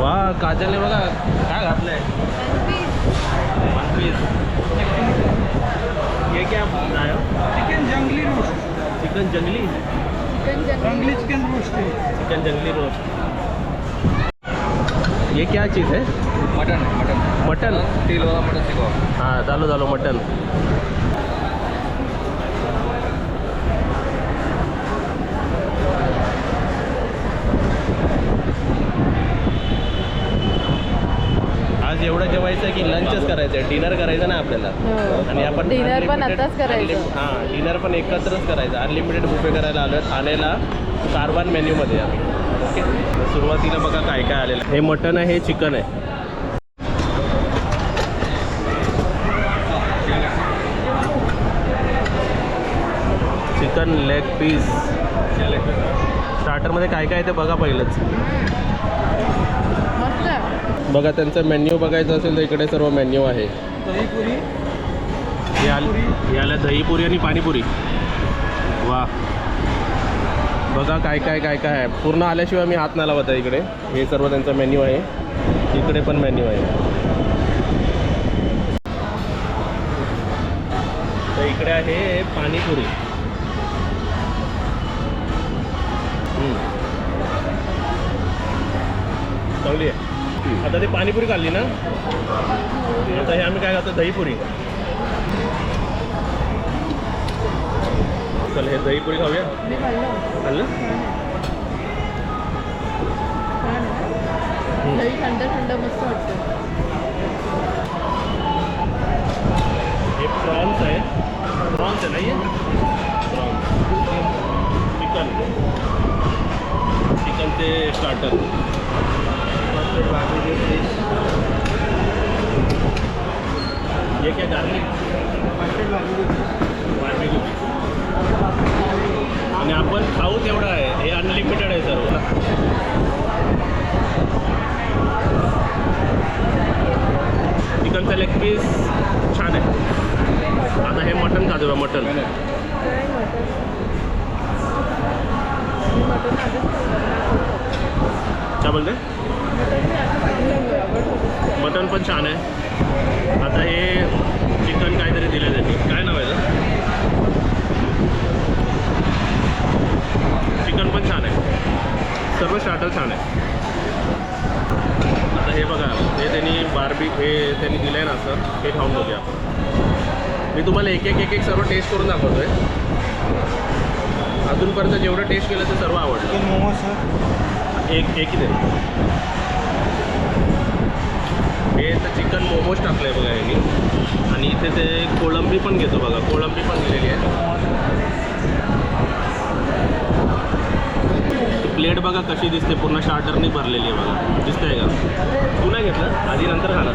वा काजलने बघा काय घातलंय? वन पीस ये क्या बनाया चिकन जंगली रोस्ट. चिकन जंगली? जंगली चिकन रोस्ट चिकन जंगली रोस्ट. ये क्या चीज़ है? Mutton mutton. मटन? तेल वाला मटन सिखाओ. हाँ झालो झालो मटन. आज एवढं जेवायचं आहे की लंचच करायचं. आहे डिनर करायचं ना आपल्याला. आणि आपण डिनर पण आताच करायचं. हां डिनर पण एकत्रच करायचं. अनलिमिटेड बुफे करायला आलो ठाण्याला कारवान मेन्यूमध्ये आम्ही. ओके सुरुवातीला बघा काय काय आलेलं. हे मटन आहे हे चिकन आहे. चिकन लेग पीस स्टार्टरमध्ये काय काय आहे ते बघा पहिलंच. बघा त्यांचं मेन्यू बघायचं असेल तर इकडे सर्व मेन्यू आहे. दही पूरी आले हे आलं दहीपुरी आणि पाणीपुरी. वा. बघा काय काय काय काय आहे. पूर्ण आल्याशिवाय मी हात नाही लावत आहे इकडे. हे सर्व त्यांचा मेन्यू आहे. इकडे पण मेन्यू आहे. तर इकडे आहे पाणीपुरी. आता ते पाणीपुरी खाल्ली ना? आता हे आम्ही काय खातो? दहीपुरी. चल हे दहीपुरी खाऊया. मी खाल्लं? दही थंड थंड मस्त वाटतं हे प्रॉन्स आहे. प्रॉन्स आहे नाही प्रॉन्स चिकन. चिकन ते स्टार्टर ये क्या गार्लिक आणि आपण खाऊ तेवढं आहे. हे अनलिमिटेड आहे सर्व. चिकनचा लेग पीस छान आहे. आता हे मटन बा मटन. काय बोलते? मटण. मटन पण छान आहे. आता हे चिकन काहीतरी दिलं त्यांनी. काय नाव आहे? चिकन पण छान आहे. सर्व स्टार्टर छान आहे. आता हे बघा हे त्यांनी बार्बी हे त्यांनी दिलं आहे ना असं हे खाऊन बघूया आपण. मी तुम्हाला एक एक एक एक सर्व टेस्ट करून दाखवतो आहे अजूनपर्यंत जेवढं टेस्ट केलं ते सर्व आवडलं. Momos sir. एक एक दे. हे तर चिकन मोमोज टाकलं आहे बघा यांनी. आणि इथे ते कोळंबी पण घेतो बघा. कोळंबी पण दिलेली आहे. प्लेट बघा कशी दिसते. पूर्ण शार्टरनी भरलेली आहे बघा. दिसतंय का? तू नाही घेतलं? आधी नंतर खाणार.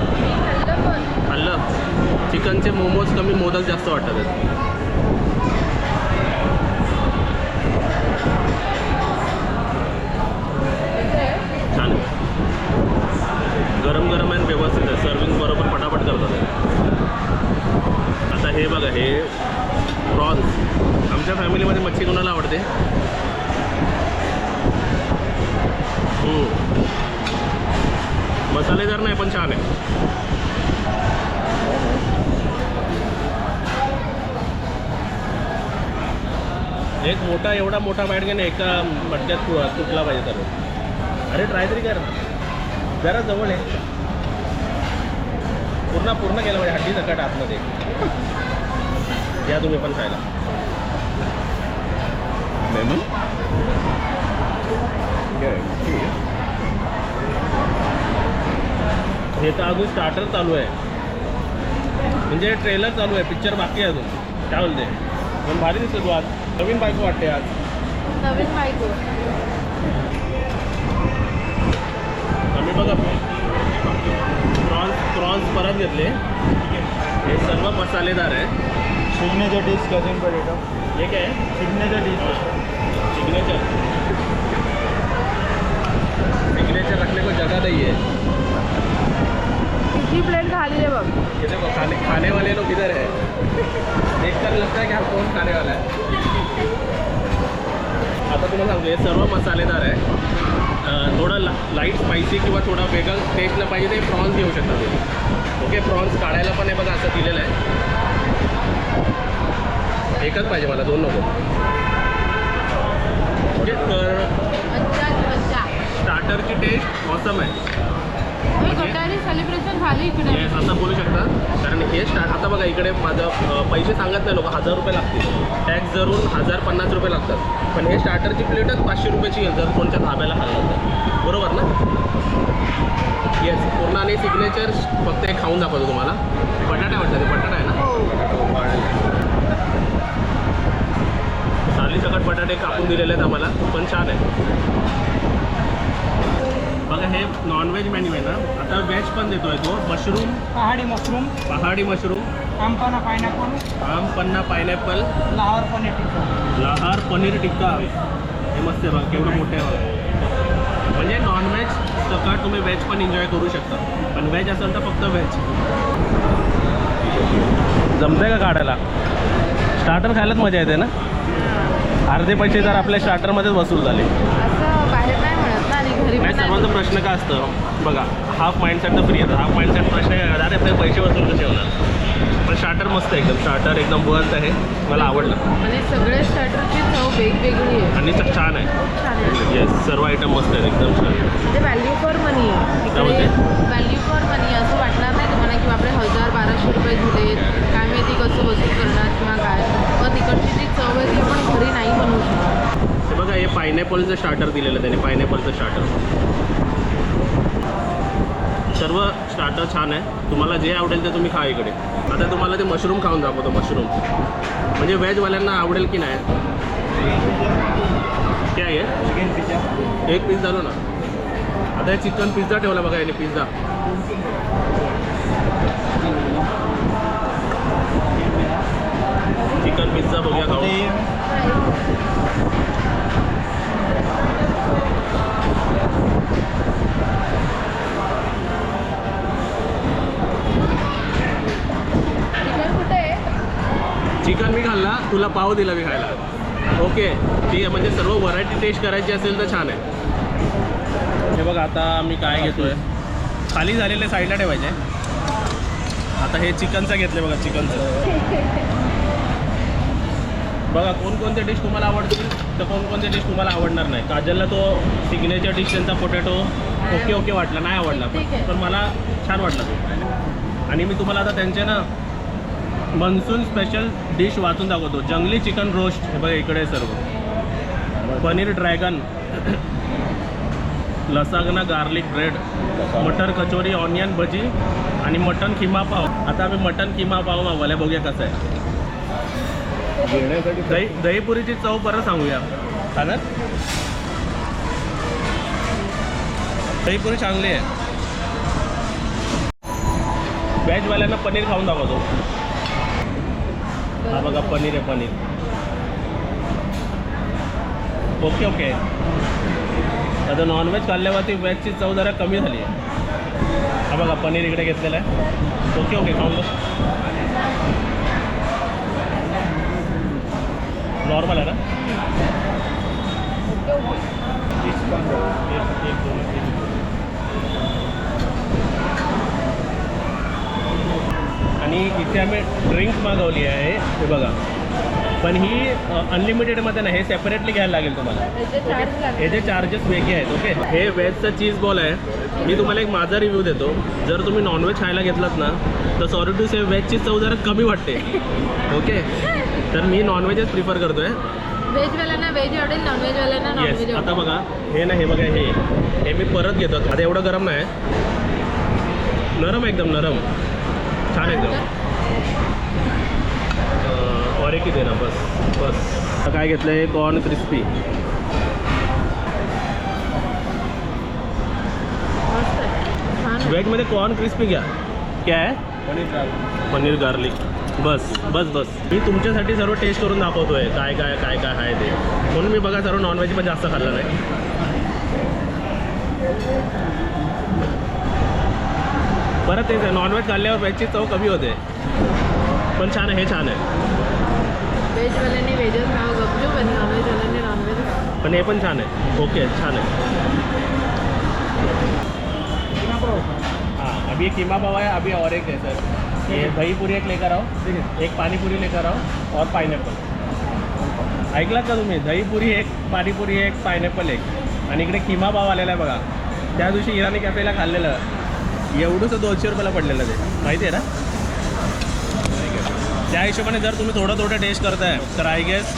खाल्लं? चिकनचे मोमोज कमी मोदक जास्त वाटतात. आहेत. गरम गरम आहे आणि व्यवस्थित सर्विंग बरोबर पटापट करतात. आता हे बघा हे प्रॉन्स आमच्या फॅमिलीमध्ये मच्छी कोणाला आवडते? मसालेदार नाही पण छान आहे. एक मोठा एवढा मोठा बाईट घेणे एका मटक्यात तुटला पाहिजे तर. अरे ट्राय तरी कर. जरा जवळ आहे पूर्ण पूर्ण केलं पाहिजे. हड्डी सकट आतमध्ये. या तुम्ही पण खायला. लेमन हे तर अजून स्टार्टर चालू आहे. म्हणजे ट्रेलर चालू आहे. पिक्चर बाकी आहे अजून. काय बोलते? पण भारी दिसतो तू आज. नवीन बायको वाटते आज. नवीन माहिती आम्ही बघा. प्रॉन्स परत घेतले. हे सर्व मसालेदार आहे सिग्नेचर डिश कजिंग पोटॅटो हे. काय? आहे सिग्नेचर डिश सिग्नेचर सिग्नेचर रखने को जगह नहीं है. किती प्लेट खाली रे बघ. ये देखो खाने खाने वाले लोग इधर है. देखकर लगता है कि हम कौन खाने वाला है? आता तुला सांगतो हे सर्व मसालेदार आहे अं, थोडं लाइट स्पायसी किंवा थोडा वेगळं टेस्टला पाहिजे ते प्रॉन्स घेऊ शकता तुम्ही ओके प्रॉन्स काढायला पण आहे बघा असं दिलेलं आहे. एकच पाहिजे मला दोन नको. ओके तर स्टार्टरची टेस्ट ऑसम आहे. गटारी सेलिब्रेशन झाली इकडे. येस असं बोलू शकता. माहिती हे स्टार्ट आता बघा इकडे माझं पैसे सांगत नाही लोक हजार रुपये लागतील. टॅक्स धरून हजार पन्नास रुपये लागतात. पण हे स्टार्टरची प्लेटच पाचशे रुपयाची येईल जर कोणत्या धाब्याला खाल्लं तर. बरोबर ना? येस पूर्ण आणि सिग्नेचर फक्त एक खाऊन दाखवतो तुम्हाला. बटाटा वाटतं ते बटाटा आहे ना? साली सकट बटाटे कापून दिलेले आहेत आम्हाला पण छान आहे. बघा हे नॉनव्हेज मेन्यू आहे ना. आता व्हेज पण देतोय तो. मशरूम पहाड़ी मशरूम पहाडी मशरूम आमपाना पाइनएप्पल आम पन्ना पायनॅपल लाहौर पनीर टिक्का. लहार पनीर टिक्का. हे मस्त आहे बघा केवढं मोठे म्हणजे नॉनव्हेज सकाळ तुम्ही व्हेज पण एन्जॉय करू शकता. पण व्हेज असेल तर फक्त व्हेज जमतंय का काढायला? स्टार्टर खायलाच मजा येते ना? अर्धे पैसे तर आपल्या स्टार्टरमध्येच वसूल झाले. नाही सर्वांचा प्रश्न काय असतं? बघा हाफ माइंडसेट तर फ्री येतं हाफ माइंडसेट प्रश्न अरे आपले पैसे वसूल कसे होणार? पण स्टार्टर मस्त आहे एकदम. स्टार्टर एकदम वर्थ आहे. मला आवडलं. आणि सगळे स्टार्टरची चव वेगवेगळी आहे. आणि छान आहे. आहे. येस सर्व आयटम मस्त आहेत. एकदम छान म्हणजे व्हॅल्यू फॉर मनी आहे? व्हॅल्यू फॉर मनी असं वाटणार नाही तुम्हाला की आपले हजार बाराशे रुपये दिलेत काय माहिती कसं वसूल करणार किंवा काय. पण तिकडची जी चव आहे ती आपण घरी नाही बनवू शकत हे बघा हे पायनॅपलचं स्टार्टर दिलेलं आहे त्याने पायनॅपलचं स्टार्टर सर्व स्टार्टर छान आहे. तुम्हाला जे आवडेल ते तुम्ही खा इकडे. आता तुम्हाला ते मशरूम खाऊन दाखवतो मशरूम म्हणजे व्हेजवाल्यांना आवडेल की नाही? काय आहे. चिकन पिज्जा एक पीस झालो ना. आता हे चिकन पिझ्झा ठेवला बघा याने पिझ्झा चिकन पिझ्झा बघूया खाऊ. ते चिकन कुठे आहे? चिकन मी खाल्ला तुला पाव दिला मी खायला. ओके ठीक आहे म्हणजे सर्व व्हरायटी टेस्ट करायची असेल तर छान आहे. हे बघा आता मी काय घेतोय. खाली झालेले साईडला ठेवायचे. आता हे चिकनचं घेतलं बघा चिकनचं. बघा कोणकोणते डिश तुम्हाला आवडतील तर कोणकोणते डिश तुम्हाला आवडणार नाही. काजलला तो सिग्नेचर डिश त्यांचा पोटॅटो ओके ओके वाटला नाही आवडला. पण पण मला छान वाटला तो. आणि मी तुम्हाला आता त्यांचे ना मनसून स्पेशल डिश वाचून दाखवतो. जंगली चिकन रोस्ट हे बघा इकडे सर्व. Paneer dragon. Lasagna garlic bread मटर कचोरी ऑनियन भजी आणि मटन किमा पाव. आता आम्ही मटन किमा पाव मागवल्या बघूया कसं आहे. दही दहीपुरीची चव परत सांगूया. चालेल दहीपुरी चांगली आहे. व्हेजवाल्यांना पनीर खाऊन दाखवतो. हा बघा पनीर आहे पनीर. ओके ओके आता नॉनव्हेज खाल्ल्यावरती व्हेजची चव जरा कमी झाली आहे. हा बघा पनीर इकडे घेतलेलं आहे. ओके ओके खाऊन बघ नॉर्मल आहे ना. आणि इथे आम्ही ड्रिंक मागवली आहे हे बघा. पण ही अनलिमिटेडमध्ये नाही हे सेपरेटली घ्यायला लागेल तुम्हाला. लागतात याचे चार्जेस वेगळे आहेत ओके हे व्हेजचं चीज बॉल आहे. मी तुम्हाला एक माझा रिव्ह्यू देतो. जर तुम्ही नॉनव्हेज खायला घेतलात ना तर सॉरी टू से व्हेजची चव जरा कमी वाटते. ओके तर मी नॉनव्हेजच प्रिफर करतो आहे व्हेजवाल्यांना व्हेज आवडेल नॉनव्हेजवाल्यांना येस नॉनव्हेज आता बघा. हे ना हे बघा हे. हे मी परत घेतो. आता एवढं गरम नाही. नरम एकदम नरम. छान एकदम. और एक ही देना बस बस. आता काय घेतलं कॉर्न क्रिस्पी. वेजमध्ये कॉर्न क्रिस्पी घ्या. क्या पनीर गार्लिक बस बस बस. मी तुमच्यासाठी सर्व टेस्ट करून दाखवतोय. काय काय काय काय आहे ते. म्हणून मी बघा सर्व नॉनव्हेज पण जास्त खाल्लं नाही. परत तेच आहे नॉनव्हेज खाल्ल्यावर व्हेजची चव कमी होते. पण छान आहे हे छान आहे. व्हेजवाल्यांनी व्हेजच खावं गपचूप आणि नॉनव्हेजवाल्यांनी नॉनव्हेज पण हे पण छान आहे. ओके छान आहे. अभी एक कीमा पाव है अभी और एक है सर ये दही पूरी एक लेकर आओ ठीक आहे एक पाणीपुरी लेकर आओ और पायनॅपल ऐकलात का तुम्ही? दहीपुरी एक पाणीपुरी एक पायनॅपल एक. आणि इकडे किमा पाव आलेला आहे बघा. त्या दिवशी इराणी कॅफेला खाल्लेलं. एवढंसं दोनशे रुपयाला पडलेलं ते. माहिती आहे ना? त्या हिशोबाने जर तुम्ही थोडं थोडं टेस्ट करताय तर आय गेस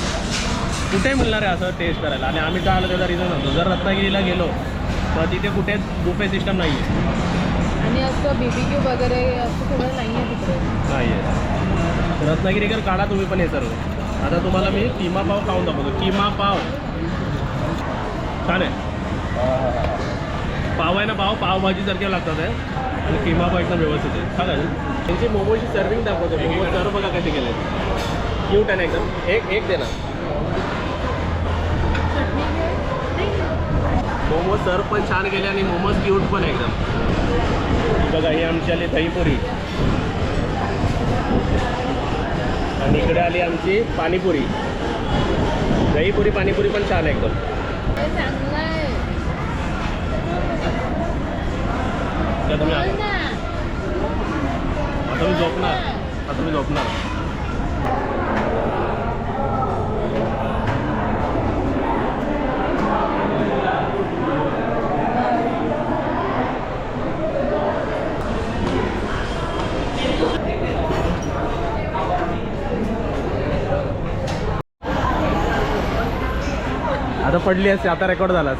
कुठे मिळणार आहे असं टेस्ट करायला? आणि आम्ही तर आलो त्याचा रिझन होतो जर रत्नागिरीला गेलो तर तिथे कुठेच बुफे सिस्टम नाही आहे आणि असं बीबी क्यू वगैरे असं सगळं नाही आहे तिकडे. नाही आहे रत्नागिरीकर काढा तुम्ही पण हे सर्व. आता तुम्हाला मी किमा पाव खाऊन दाखवतो. किमा पाव. छान आहे. पाव आहे ना पाव? पावभाजीसारखे लागतात आहे. आणि किमा पाव एकदम व्यवस्थित आहे. काय त्यांची मोमोची सर्विंग दाखवते. मोमो सर्व बघा कसे केले क्यूट आहे ना एकदम. एक एक दे ना. मोमोज सर्व पण छान केले आणि मोमोज क्यूट पण आहे एकदम. बघा ही आमची आली दहीपुरी. आणि इकडे आली आमची पाणीपुरी. दहीपुरी पाणीपुरी पण छान आहे एकदम. आता मी झोपणार. आता मी झोपणार. पडली असते आता रेकॉर्ड झाला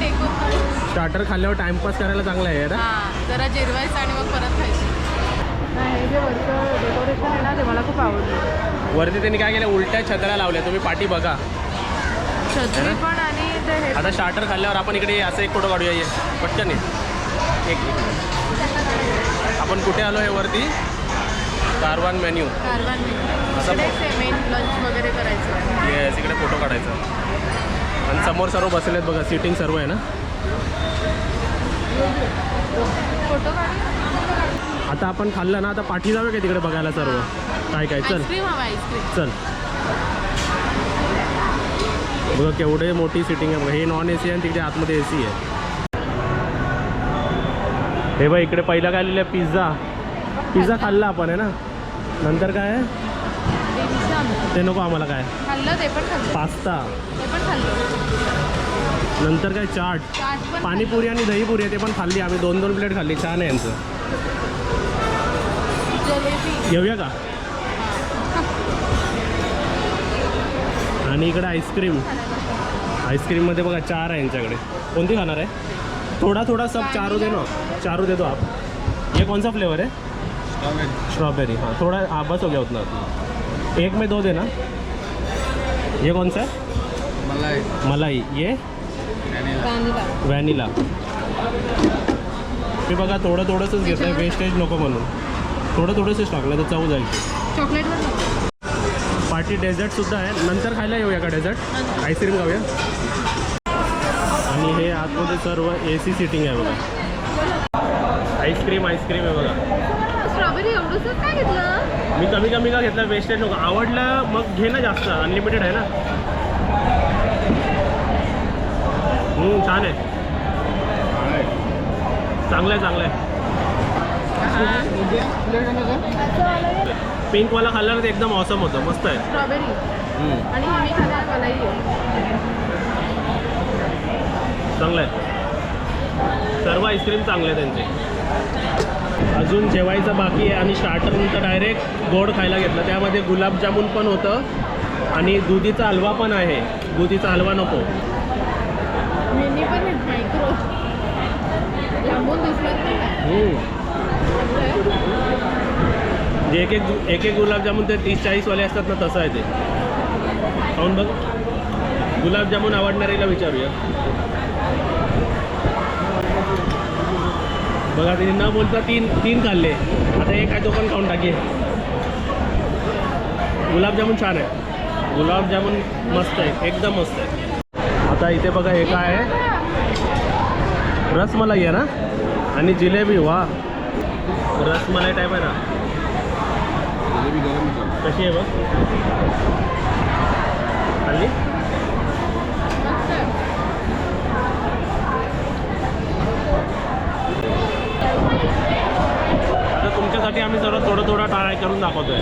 टेकून स्टार्टर खाल्ल्यावर टाइमपास करायला चांगला आहे ना? हां जरा जिरवायचं आणि मग परत खायचं. नाही हे जे वरचं डेकोरेशन आहे ना ते मला खूप आवडलं. वरती त्यांनी काय केलं? उलट्या छत्र्या लावल्या तुम्ही पाठी बघा. छत्री पण आणि ते हे आता स्टार्टर खाल्ल्यावर आपण इकडे असं एक फोटो काढूया ये. पटकन एक. आपण कुठे आलो आहे वरती? Caravan menu. Caravan main lunch वगैरे करायचं. येस इकडे फोटो काढायचा. आणि समोर सर्व बसलेत बघा सिटिंग सर्व आहे ना? फोटो आता आपण खाल्लं ना आता पाठी जाऊया का तिकडे बघायला सर्व? काय काय? चल. चल. बघा केवढे मोठी सिटिंग आहे बघा. हे नॉन ए सी आहे आणि तिकडे आतमध्ये ए सी आहे. हे बघ इकडे पहिला काय लिहिलं पिझ्झा. पिझ्झा खाल्ला आपण आहे ना? नंतर काय आहे? ते नको आम्हाला काय? खाल्लं ते पण खाल्लं. पास्ता. ते पण खाल्लं. नंतर काय? चाट. चाट पण पाणीपुरी आणि दहीपुरी आहे ते पण खाल्ली आम्ही. दोन दोन प्लेट खाल्ली. छान आहे यांचं. जलेबी. घेऊया का? आणि इकडे आईस्क्रीम. आईस्क्रीममध्ये बघा चार आहे यांच्याकडे. कोणती खाणार आहे? थोडा थोडा सब चारू दे ना. चारू दे दो आप. ये कौन सा फ्लेवर है स्ट्रॉबेरी हाँ। थोड़ा हाँ बस हो गया उतना। एक में दो देना। ये कौन सा? है मलाई। मलाई। ये? व्हॅनिला मी बघा थोडं थोडंसंच घेत आहे वेस्टेज नको म्हणून. थोडं थोडंसंच टाकलं तर चव जाईल. चॉकलेटवर नको. पार्टी डेझर्टसुद्धा आहे. नंतर खायला येऊया का डेझर्ट? आईस्क्रीम खाऊया. आणि हे आतमध्ये सर्व ए सी सिटिंग आहे बघा. आईस्क्रीम आईस्क्रीम आहे बघा. काय घेतलं? मी कमी कमी का घेतला? वेस्टेज नको आवडलं मग घे ना जास्त. अनलिमिटेड आहे ना. हम्म, छान आहे. चांगलं आहे चांगलं आहे पिंकवाला खाल्ला ना ते एकदम ऑसम होतं. मस्त आहे. स्ट्रॉबेरी हम्म, आणि हे मी खाल्लं मलाई चांगलं आहे सर्व आईस्क्रीम चांगले आहे त्यांचे. अजून जेवायचं बाकी आहे आणि स्टार्टर नंतर डायरेक्ट गोड खायला घेतलं. त्यामध्ये गुलाबजामुन पण होतं आणि दुधीचा हलवा पण आहे. दुधीचा हलवा नको. जे एक एक एक एक गुलाबजामुन ते तीस चाळीसवाले असतात ना तसं आहे ते. खाऊन बघ. गुलाबजामुन आवडणारीला विचारूया. बघा तिने न बोलता तीन तीन खाल्ले. आता एक आहे तो पण खाऊन टाके गुलाबजामुन छान आहे. गुलाबजामुन मस्त आहे एकदम मस्त आहे. आता इथे बघा हे काय आहे? रसमलाई आहे ना? आणि जिलेबी वा. रसमलाई टाईप आहे ना? कशी आहे बघ? त्यासाठी आम्ही सर्व थोडं थोडं ट्राय करून दाखवतोय.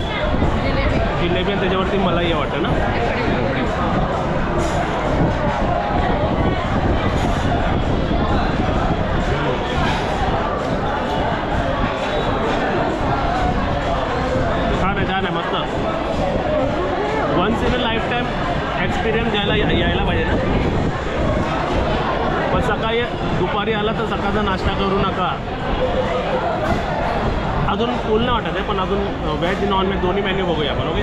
जिलेबी जिलेबी आणि त्याच्यावरती मलाही वाटतं ना. व्हेज नॉन व्हेज दोन्ही मेन्यू बघूया आपण ओके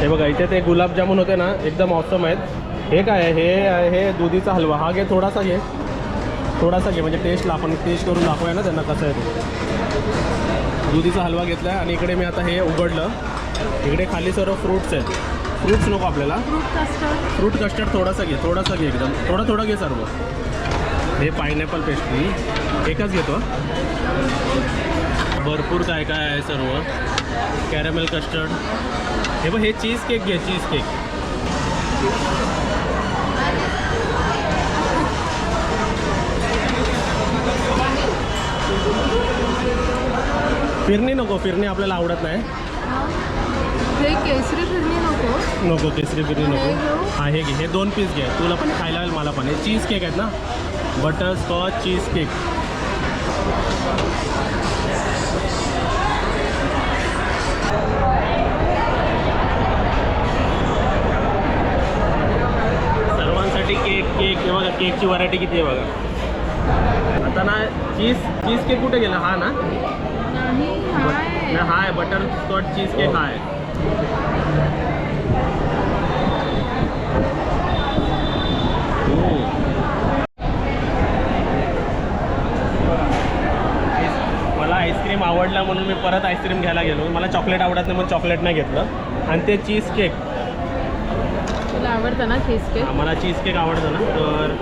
हे बघा इथे ते गुलाबजामुन होते ना एकदम ऑसम आहेत. हे काय आहे? हे आहे हे दुधीचा हलवा. हा घे थोडासा घे. थोडासा घे म्हणजे टेस्टला आपण टेस्ट करून दाखवूया ना त्यांना कसं आहे ते. दुधीचा हलवा घेतला आहे आणि इकडे मी आता हे उघडलं. इकडे खाली सर्व फ्रूट्स आहेत. फ्रूट्स नको आपल्याला. फ्रूट कस्टर्ड फ्रूट कस्टर्ड थोडासा घे थोडासा घे एकदम. थोडं थोडं घे सर्व. हे पायनॅपल पेस्ट्री एकच घेतो. भरपूर काय काय आहे सर्व? Caramel custard. हे बघ हे चीज केक घे चीज केक. फिरणी नको फिरणी आपल्याला आवडत नाही. हे केसरी फिरणी नको. नको केसरी फिरणी नको? हा हे घे हे दोन पीस घे. तुला पण खायला लागेल मला पण. हे चीज केक आहेत ना. Butterscotch cheesecake. केक हे बघा केकची व्हरायटी किती आहे बघा. आता ना चीज चीज केक कुठे गेला? हा ना? नाही हाय. ना हा आहे बटर स्कॉच चीज केक हा आहे मला आईस्क्रीम आवडला म्हणून मी परत आईस्क्रीम घ्यायला गेलो. मला चॉकलेट आवडत नाही म्हणून चॉकलेट नाही घेतलं. आणि ते चीज केक आवडतं ना चीज केक मला चीज केक आवडतं ना तर.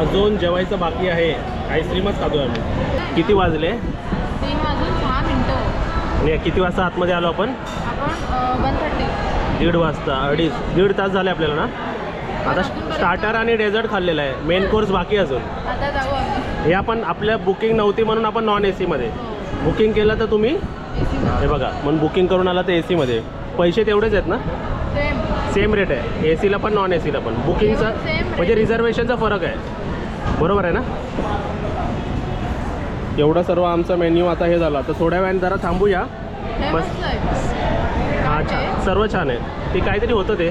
अजून जेवायचं बाकी आहे. आईस्क्रीमच खातो आम्ही. किती वाजले? तीन वाजून सहा मिनटं. आणि किती वाजता आतमध्ये आलो आपण? आपण वन थर्टी दीड वाजता अडीच. दीड तास झाले आपल्याला ना? आता स्टार्टर आणि डेझर्ट खाल्लेलं आहे. मेन कोर्स बाकी अजून. हे आपण आपल्या बुकिंग नव्हती म्हणून आपण नॉन ए सीमध्ये बुकिंग केलं तर तुम्ही? हे बघा म्हणून बुकिंग करून आला तर ए सीमध्ये पैसे तेवढेच आहेत ना? सेम सेम रेट आहे. ए सीला पण नॉन ए सीला पण. बुकिंगचा. म्हणजे रिझर्वेशनचा फरक आहे. बरोबर आहे ना? एवढं सर्व आमचा मेन्यू आता हे झालं. तर थोड्या वेळाने जरा थांबूया. बस. हा छान? सर्व छान आहे. ते काहीतरी होतं ते.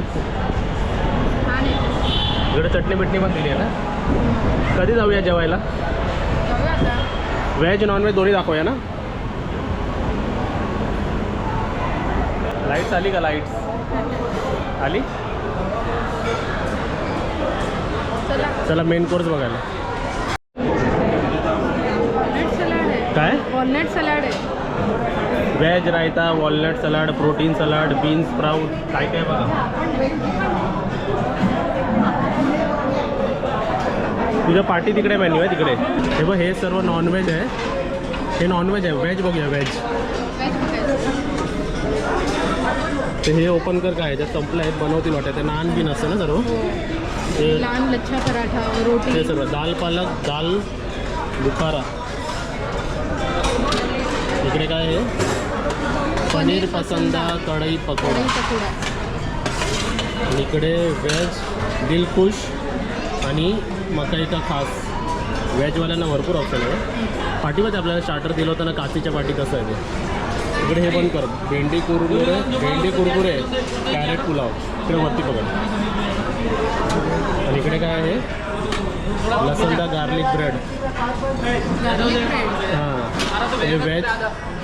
इकडे चटणी बिटणी पण दिली आहे ना? कधी जाऊया जेवायला? व्हेज नॉन व्हेज दोन्ही दाखवूया ना? लाईट्स आली का लाईट्स आली? चला. मेन कोर्स बघायला. काय? वॉलनट सलाड आहे. Veg raita walnut salad protein salad beans sprout काय काय बघा. तुझ्या पार्टी तिकडे मेन्यू आहे तिकडे. हे बघ हे सर्व नॉनव्हेज आहे. हे नॉनव्हेज आहे. व्हेज बघूया व्हेज ते हे ओपन कर काय? त्यात संपलं आहे बनवतील वाटतं. ते नान बिन असतं ना सर्व. ते लहान लच्छा पराठा ते रोटी सर्व. दाल पालक दाल बुखारा. इकडे काय आहे? पनीर पसंदा कढई पकोडा. कढई पकोडा. आणि इकडे व्हेज दिलखुश आणि मकई का खास. व्हेजवाल्यांना भरपूर ऑप्शन आहे. पाठीमध्ये आपल्याला स्टार्टर दिलं होतं ना काचीच्या पाठी कसं आहे ते. इकडे हे पण कर. भेंडी कुरकुरे भेंडी कुरकुरे कॅरेट पुलाव. इकडे वरती पकड इकडे आहे? लसणदा गार्लिक ब्रेड गार्लिक ब्रेड हाँ. हे veg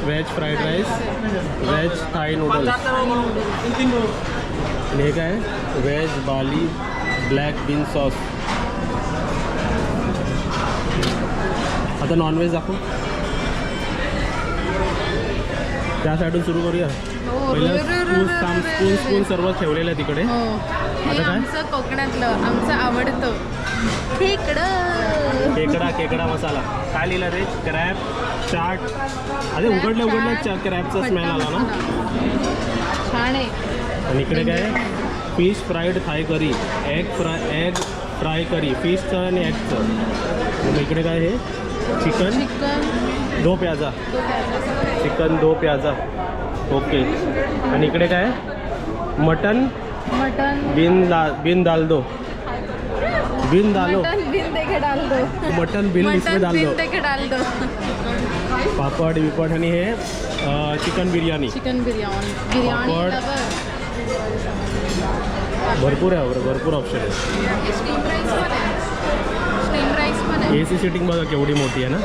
veg fried rice veg Thai noodles आणि हे काय? Veg Bali black bean sauce आता नॉनव्हेज दाखव. त्या साईडून सुरू करूया. हो, पहिलं स्पून स्पून स्पून. सर्व ठेवलेलं आहे तिकडे. हो. आता काय? आमचं कोकणातलं आमचं आवडतं. खेकडं. केकडा केकडा मसाला. काय लिहिलं रे? क्रॅब चाट. अरे उघडलं उघडलं चाट, क्रॅबचा स्मेल आला ना. छान आहे. आणि इकडे काय? Fish fried Thai curry egg fry egg fry curry फिशचं आणि एगचं इकडे काय हे? Chicken chicken do pyaza. Chicken do pyaza. Okay आणि इकडे काय? मटन? मटन. बिन ला बिन दाल दो बिन दालो. मटन बिन दो इसमें डाल दो बिन देके डाल दो पापड विपड आणि हे चिकन बिर्याणी चिकन बिर्याणी बिर्याणी भरपूर आहे भरपूर ऑप्शन आहे. ए सी सिटिंग बघा केवढी मोठी आहे ना.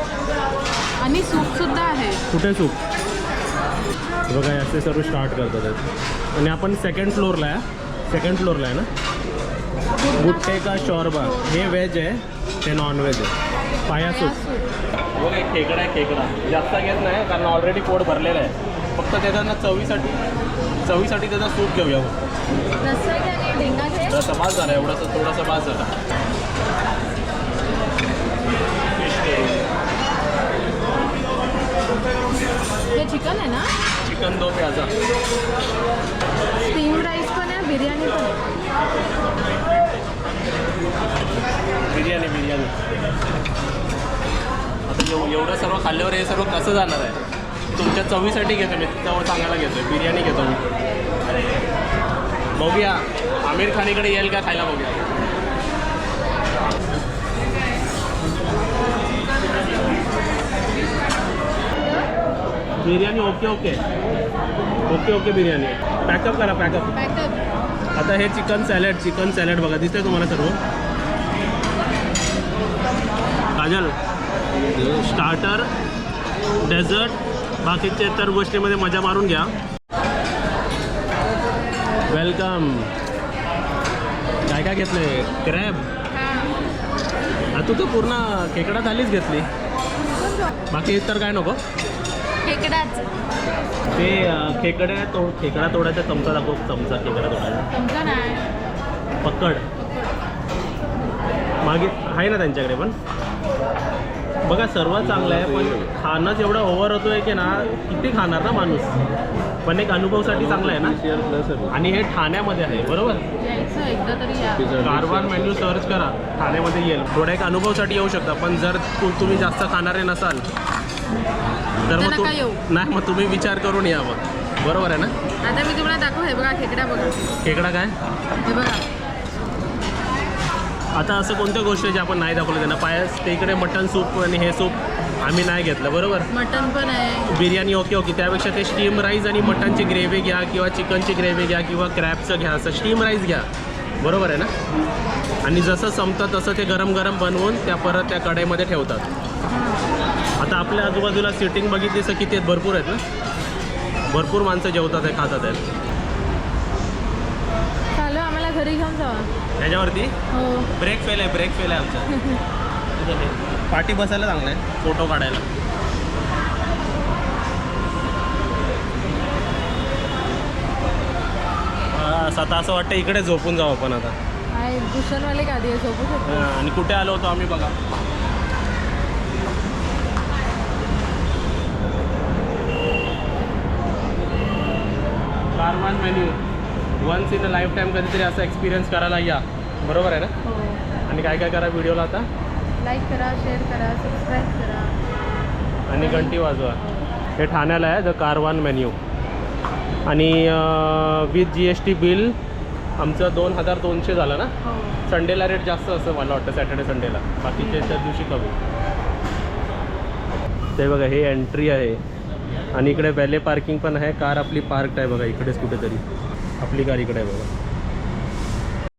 आणि सूप सुद्धा आहे. कुठे सूप? बघा असे सर्व स्टार्ट करतात. आहेत. आणि आपण सेकंड फ्लोअरला आहे. सेकंड फ्लोअरला आहे ना? गुट्टे का शॉर्बा? हे व्हेज आहे ते नॉन व्हेज आहे. पाया सूप. बघा एक खेकडा आहे खेकडा. जास्त घेत नाही कारण ऑलरेडी पोट भरलेलं आहे. फक्त त्याचा चवीसाठी चवीसाठी त्याचा सूप घेऊया. फक्त रस्सा भास झाला एवढासा थोडासा भास झाला हे चिकन आहे ना? Chicken do pyaza. Steam rice पण आहे बिर्याणी पण आहे. बिर्याणी बिर्याणी. आता एव एवढं सर्व खाल्ल्यावर हे सर्व कसं जाणार आहे? तुमच्या चवीसाठी घेतो मी चव चांगला घेतो बिर्याणी घेतो मी. बघूया. आमिर खान इकडे येईल का? खायला बघूया. Biryani okay okay. Okay okay biryani. Pack up करा पॅकअप आता हे चिकन सॅलड चिकन सॅलड बघा दिसतंय तुम्हाला सर्व? काजल स्टार्टर डेझर्ट बाकीचे इतर गोष्टीमध्ये मजा मारून घ्या. वेलकम काय काय घेतले क्रॅब तू तर पूर्ण खेकडा थालीच घेतली. बाकी इतर काय नको? खेकडाच. ते खेकडे तोड खेकडा तोडायचा चमचा दाखव चमचा खेकडा तोडायचा. नाही. पकड. मागे आहे ना त्यांच्याकडे पण? बघा सर्व चांगलं आहे पण खाणंच एवढं ओव्हर होतोय की ना किती खाणार ना माणूस? पण एक अनुभवसाठी चांगलं आहे ना? आणि हे ठाण्यामध्ये आहे बरोबर? यायचं एकदा तरी या. कारवार मेन्यू सर्च करा ठाण्यामध्ये येईल. थोड्या एक अनुभवसाठी येऊ शकता पण जर तु तुम्ही जास्त खाणारे नसाल तर मग. तु नाही मग तुम्ही विचार करून या मग. बरोबर आहे ना? आता मी तुम्हाला दाखव हे बघा खेकडा बघा. खेकडा काय? हे बघा. आता असं कोणत्या गोष्टी ज्या आपण नाही दाखवलं त्यांना? पायास ते इकडे मटन सूप आणि हे सूप आम्ही नाही घेतलं बरोबर? मटन पण आहे. Biryani okay okay. त्यापेक्षा ते स्टीम राईस आणि मटनची ग्रेव्ही घ्या किंवा चिकनची ग्रेव्ही घ्या किंवा क्रॅबचं घ्या असं स्टीम राईस घ्या. बरोबर आहे ना? आणि जसं संपतं तसं ते गरम गरम बनवून त्या परत त्या कढईमध्ये ठेवतात. आता आपल्या आजूबाजूला सिटिंग बघितली तर किती आहेत? भरपूर आहेत ना? भरपूर माणसं जेवतात आहे खातात आहेत. चालू आम्हाला घरी घेऊन जावा. ह्याच्यावरती हो. ब्रेक फेल आहे ब्रेक फेल आहे आमचा. पाठी बसायला चांगलं आहे फोटो काढायला. हा, असं आता असं वाटतं इकडे झोपून जाऊ आपण आता. गादी झोपू शकतो. हा, आणि कुठे आलो होतो आम्ही बघा. Caravan menu once in a lifetime कधीतरी असं एक्सपिरियन्स करायला या. बरोबर आहे ना? हो. आणि काय काय करा व्हिडिओला आता? लाईक करा शेअर करा सबस्क्राईब करा. आणि घंटी वाजवा. हे ठाण्याला आहे द कारवान मेन्यू आणि with G S T bill आमचं दोन हजार दोनशे झालं ना? हो. संडेला रेट जास्त असतं मला वाटतं सॅटर्डे संडेला बाकीच्या दिवशी कमी. ते बघा हे एंट्री आहे. आणि इकडे वॅले पार्किंग पण आहे. कार आपली पार्कड आहे बघा इकडेच कुठेतरी. आपली कार इकडे आहे बघा.